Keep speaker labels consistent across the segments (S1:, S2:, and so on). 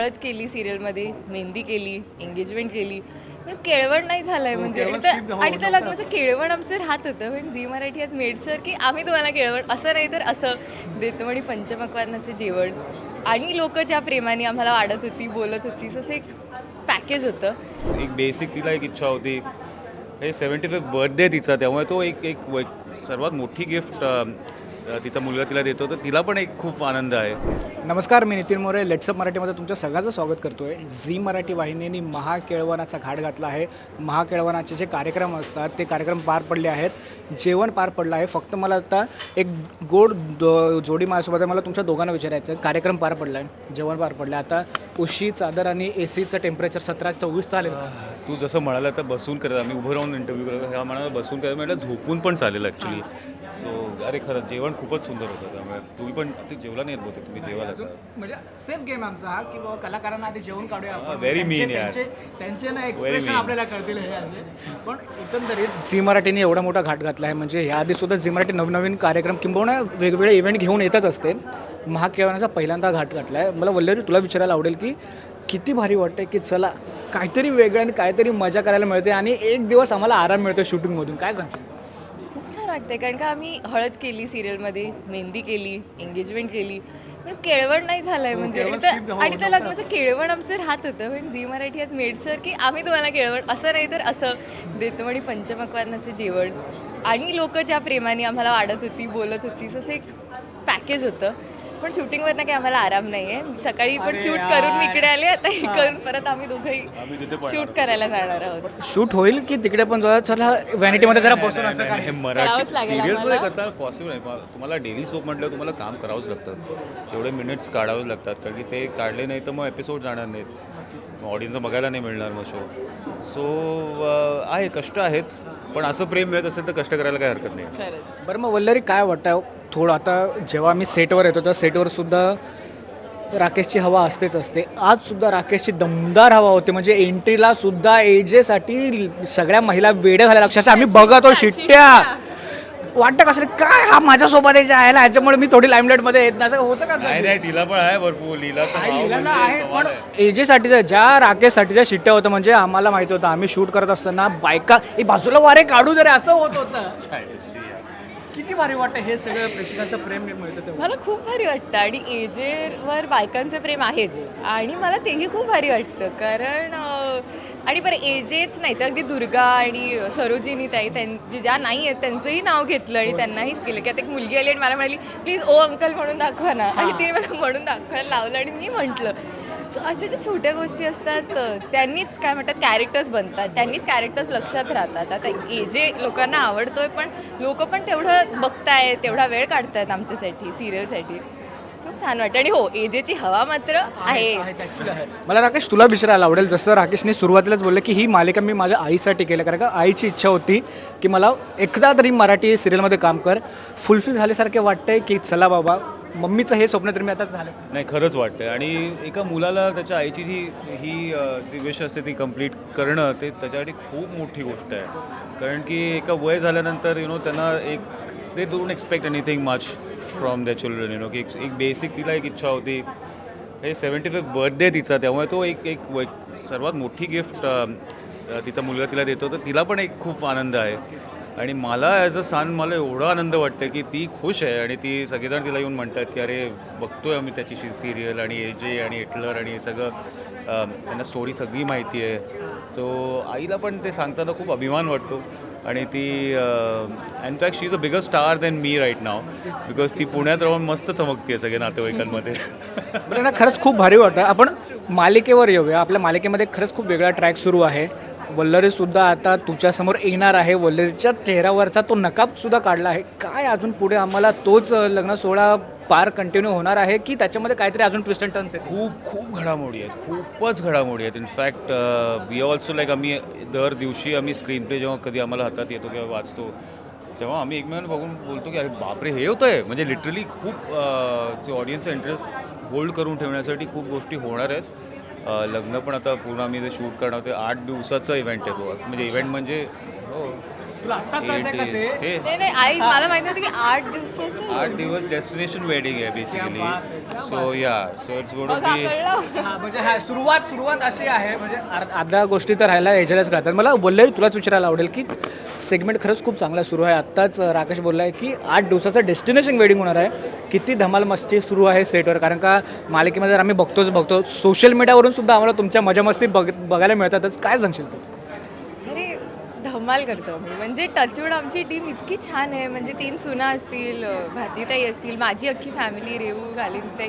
S1: हळद केली सिरियलमध्ये मेहंदी केली एंगेजमेंट केली. पण केळवण नाही झालंय म्हणजे. तर-
S2: skip हो,
S1: आणि त्या. लग्नाचं केळवण आमचं राहत होतं. पण झी मराठी आज मेड शुअर की आम्ही तुम्हाला केळवण असं नाही तर असं देतो. म्हणजे पंचमकवानाचं जेवण. आणि लोक ज्या प्रेमाने आम्हाला वाढत होती बोलत होती असं एक पॅकेज होतं.
S3: एक बेसिक तिला एक इच्छा होती. हे सेवन्टी फिफ्थ बर्थडे तिचा. त्यामुळे तो एक एक एक सर्वात मोठी गिफ्ट तिचा मुलगा तिला देतो. तर तिला पण एक खूप आनंद आहे.
S2: नमस्कार मी नितीन मोरे. लेट्सअप मराठीमध्ये तुमच्या सगळ्याचं स्वागत करतो आहे झी मराठी वाहिनीने महाकेळवणाचा घाट घातला आहे. महाकेळवणाचे जे कार्यक्रम असतात ते कार्यक्रम पार पडले आहेत. जेवण पार पडलं आहे. फक्त मला आता एक गोड दो जोडी माझ्यासोबत मला तुमच्या दोघांना विचारायचं आहे. कार्यक्रम पार पडला आहे जेवण पार पडलं आहे आता उशी चादर आणि ए सीचं टेम्परेचर सतरा चोवीस चालेल.
S3: तू जसं म्हणाला तर बसून करत आम्ही उभं राहून इंटरव्ह्यू करत ह्या म्हणाला बसून करत म्हटलं झोपून पण चालेल ॲक्च्युली सो अरे खरं जेवण खूपच सुंदर होतं त्यामुळे तुम्ही पण ते जेवला नाही बहुतेक तुम्ही जेवायला?
S2: म्हणजे सेफ गेम आमचा हा की बाबा कलाकारांना आधी जेवण काढूया आपण.
S3: very mean
S2: त्यांचे-
S3: यार.
S2: त्यांचे- त्यांचे ना एक्सप्रेशन
S3: mean.
S2: आपल्याला कळतील हे असे पण एकंदरीत झी मराठीने एवढा मोठा घाट घातला आहे म्हणजे याआधी सुद्धा झी मराठी नवनवीन कार्यक्रम किंबहुना वेगवेगळे इव्हेंट घेऊन येतच असते महाकेळवणाचा पहिल्यांदा घाट घातला आहे मला वल्लरी तुला विचारायला आवडेल की किती भारी वाटते की चला काहीतरी वेगळं आणि काहीतरी मजा करायला मिळते आणि एक दिवस आम्हाला आराम मिळतो शूटिंगमधून. काय सांगशील?
S1: खूप छान वाटतंय कारण का आम्ही हळद केली सिरियलमध्ये मेहंदी केली एंगेजमेंट केली पण केळवण नाही झालंय म्हणजे.
S2: केळवण
S1: तर-
S2: skip हो,
S1: आणि त्या. लग्नाचं केळवण आमचं राहत होतं पण झी मराठी आज मेड शुअर की आम्ही तुम्हाला केळवण असं नाही तर असं. देतो म्हणजे पंचमकवानाचं जेवण. आणि लोक ज्या प्रेमाने आम्हाला वाढत होती बोलत होती असं एक पॅकेज होतं. पण शूटिंगवरनं काही आम्हाला आराम नाही आहे सकाळी पण शूट करून मी. इकडे आले आता हे करून परत आम्ही दोघंही शूट करायला जाणार आहोत.
S2: शूट होईल की तिकडे पण जाऊया? चला व्हॅनिटीमध्ये जरा बसून असं
S1: करावंच
S3: मराठी
S1: आम्हाला.
S3: करताना पॉसिबल आहे. तुम्हाला डेली सोप म्हटलं तुम्हाला काम करावंच लागतं. तेवढे मिनिट्स काढावे लागतात. कारण की ते काढले नाही तर मग एपिसोड जाणार नाहीत. ऑडियन्सला बघायला नाही मिळणार मग शो सो आहे कष्ट आहेत. पण असं प्रेम मिळत असेल तर कष्ट करायला काही हरकत नाही.
S1: खरंच.
S2: बरं मग वल्लरी काय वाटतं? थोडं आता जेव्हा मी सेटवर येतो त्या सेटवर सुद्धा राकेशची हवा असतेच असते. आज सुद्धा राकेशची दमदार हवा होती. म्हणजे एंट्रीला सुद्धा एजेसाठी सगळ्या महिला वेड्या झाल्या. अक्षरशः आम्ही बघतो शिट्ट्या. वाटतं कसं काय हा माझ्यासोबत आहे आहे याच्यामुळे मी थोडी लाईमलाईटमध्ये येत नाही. असं होतं का
S3: नाही नाही तिला पण आहे भरपूर.
S2: आहे, लिहिलेलं
S3: म्हणजे
S2: आहे. पण. एजेसाठीच्या ज्या राकेशसाठीच्या शिट्ट्या होत्या म्हणजे आम्हाला माहिती होतं आम्ही शूट करत असताना बायका बाजूला वारे काढू जरे असं होत होतं. किती भारी वाटतं हे सगळं प्रेक्षकांचं प्रेम मिळतं तेव्हा?
S1: मला खूप भारी वाटतं आणि एजेवर बायकांचं प्रेम आहेच. आणि मला तेही खूप भारी वाटतं कारण आणि बरं एजेच नाही तर अगदी दुर्गा आणि सरोजिनी ताई त्यांची ज्या नाही आहेत त्यांचंही नाव घेतलं आणि त्यांनाही केलं की आता एक मुलगी आली आणि मला म्हणाली प्लीज ओ अंकल म्हणून दाखवा ना. आणि तिने मला म्हणून दाखवायला लावलं आणि मी म्हटलं अशा ज्या छोट्या गोष्टी असतात त्यांनीच काय म्हणतात कॅरेक्टर्स बनतात. त्यांनीच कॅरेक्टर्स लक्षात राहतात. आता एजे लोकांना आवडतोय पण लोक पण तेवढं बघतायत तेवढा वेळ काढतायत आमच्यासाठी सिरियलसाठी खूप छान वाटतं. आणि हो एजेची हवा मात्र आहे
S2: मला राकेश तुला विचारायला आवडेल. जसं राकेशने सुरुवातीलाच बोललं की ही मालिका मी माझ्या आईसाठी केलं कारण का आईची इच्छा होती की मला एकदा तरी मराठी सिरियलमध्ये काम कर. फुलफिल झाल्यासारखे वाटतंय की चला बाबा मम्मीचं हे स्वप्न तर मी आता झालं.
S3: नाही खरंच वाटतं आणि एका मुलाला त्याच्या आईची जी ही जी विश असते ती कंप्लीट करणं ते त्याच्यासाठी खूप मोठी गोष्ट आहे. कारण की एका वय झाल्यानंतर यु नो त्यांना एक they don't expect anything much from the children you know की एक बेसिक तिला एक इच्छा होती. हे सेवन्टी फिफ्थ बर्थडे तिचा त्यामुळे तो एक एक एक सर्वात मोठी गिफ्ट तिचा मुलगा तिला देतो. तर तिला पण एक खूप आनंद आहे. आणि मला ॲज अ सन मला एवढा आनंद वाटतं की ती खुश आहे आणि ती सगळेजण तिला येऊन म्हणतात की अरे बघतोय आम्ही त्याची सिरियल आणि एजे आणि हिटलर आणि हे सगळं. त्यांना स्टोरी सगळी माहिती आहे. सो आईला पण ते सांगताना खूप अभिमान वाटतो. आणि ती in fact she is a biggest star than me right now because ती पुण्यात राहून मस्त चमकते सगळ्या नातेवाईकांमध्ये.
S2: बरं ना खरंच खूप भारी वाटतं आपण मालिकेवर येऊया. आपल्या मालिकेमध्ये खरंच खूप वेगळा ट्रॅक सुरू आहे. वल्लरी सुद्धा आता तुझ्यासमोर येणार आहे. वल्लरीच्या चेहऱ्यावरचा तो नकाब सुद्धा काढला आहे. काय अजून पुढे आम्हाला तोच लग्न सोहळा पार कंटिन्यू होणार आहे की त्याच्यामध्ये काहीतरी अजून ट्विस्ट अँड टर्न्स आहेत?
S3: खूप खूप घडामोडी आहेत. खूपच घडामोडी आहेत. इनफॅक्ट वी ऑल्सो लाईक आम्ही दर दिवशी आम्ही स्क्रीन प्ले जेव्हा कधी आम्हाला हातात येतो किंवा वाचतो तेव्हा आम्ही एकमेकांना बघून बोलतो की अरे बापरे हे होतं आहे म्हणजे लिटरली खूप जे ऑडियन्सचा इंटरेस्ट होल्ड करून ठेवण्यासाठी खूप गोष्टी होणार आहेत. लग्न पण आता पूर्ण आम्ही जे शूट करणार ते आठ दिवसाचा इव्हेंट आहे तो. म्हणजे इव्हेंट म्हणजे
S1: नाही नाही आई मला माहिती होतं की आठ दिवसाचं
S3: आठ दिवस डेस्टिनेशन वेडिंग आहे basically so yeah so it's gotta be
S2: हा, म्हणजे हा सुरुवात सुरुवात अशी आहे म्हणजे अर- अर्ध्या गोष्टी तर राहायला याच्यालाच राहतात मला बोलले तुलाच विचारायला आवडेल की सेगमेंट खरंच खूप चांगला सुरू आहे. आत्ताच अ, राकेश बोलला आहे की आठ दिवसाचं डेस्टिनेशन वेडिंग होणार आहे. किती धमाल मस्ती सुरू आहे सेटवर कारण का मालिकेमध्ये तर आम्ही बघतोच बघतो सोशल मीडियावरून सुद्धा आम्हाला तुमच्या मजा मस्ती बघ बघायला मिळतातच. काय सांगशील तू?
S1: धमाल करतो. मी म्हणजे टचवूड आमची टीम इतकी छान आहे. म्हणजे तीन सुना असतील अ, भारतीताई असतील माझी अख्खी फॅमिली रेऊ घालिनताई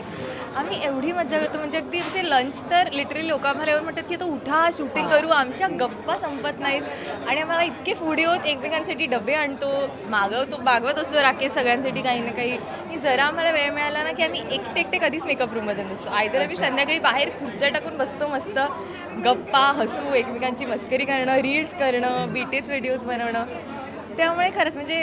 S1: आम्ही एवढी मजा करतो. म्हणजे अगदी आमचे लंच तर लिटरली लोक आम्हाला येऊन म्हणतात की तो उठा शूटिंग करू. आमच्या गप्पा संपत नाहीत. आणि आम्हाला इतके फुडी होत एकमेकांसाठी डबे आणतो मागवतो मागवत असतो राकेश सगळ्यांसाठी काही ना काही. की जरा आम्हाला वेळ मिळाला ना की आम्ही एकटे एकटे कधीच मेकअप रूममध्ये नसतो. आयदर आम्ही संध्याकाळी बाहेर खुर्च्या टाकून बसतो मस्त. गप्पा हसू एकमेकांची मस्करी करणं रील्स करणं बीटेच व्हिडिओज बनवणं. त्यामुळे खरंच म्हणजे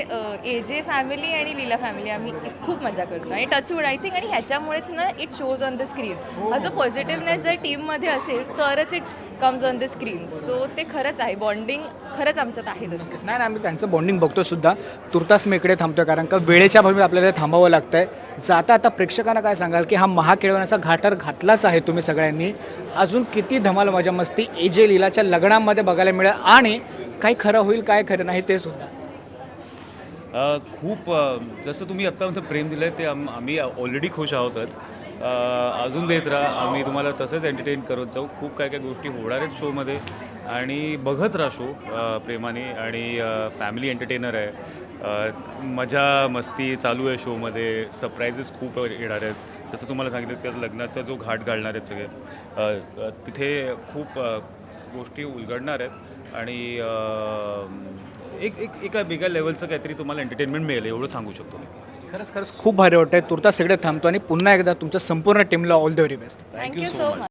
S1: ए जे फॅमिली आणि लीला फॅमिली आम्ही खूप मजा करतो. आणि टचवूड आय थिंक आणि ह्याच्यामुळेच ना it shows on the screen हा जो पॉझिटिव्हनेस जर टीममध्ये असेल तरच it comes on the screen so ते खरंच आहे. बॉन्डिंग खरंच आमच्यात आहे तसं.
S2: नाही नाही आम्ही त्यांचं बॉन्डिंग बघतो सुद्धा. तुर्तास मी इकडे थांबतोय कारण का वेळेच्या भावी आपल्याला थांबावं लागतंय. जाता आता प्रेक्षकांना काय सांगाल की हा महाकेळवण्याचा घाटर घातलाच आहे तुम्ही सगळ्यांनी. अजून किती धमाल मजा मस्ती ए जे लीलाच्या लग्नामध्ये बघायला मिळेल आणि काय खरं होईल काय खरं नाही ते सुद्धा.
S3: खूप जसं तुम्ही आत्ता आमचं प्रेम दिलं आहे ते आम आम्ही ऑलरेडी खुश आहोतच. अजून देत राहा. आम्ही तुम्हाला तसंच एंटरटेन करत जाऊ. खूप काय काय गोष्टी होणार आहेत शोमध्ये आणि बघत राहा शो प्रेमाने. आणि फॅमिली एंटरटेनर आहे. मजा मस्ती चालू आहे शोमध्ये सरप्राईजेस खूप येणार आहेत. जसं तुम्हाला सांगितलं की लग्नाचा जो घाट घालणार आहेत सगळे. तिथे खूप गोष्टी उलगडणार आहेत. आणि एक एक एका वेगळ्या लेवलचं काहीतरी तुम्हाला एंटरटेनमेंट मिळेल. एवढं सांगू शकतो मी.
S2: खरंच खरंच खूप भारी वाटतंय. तुर्तास सगळे थांबतो आणि पुन्हा एकदा तुमच्या संपूर्ण टीमला all the very best
S1: thank you so much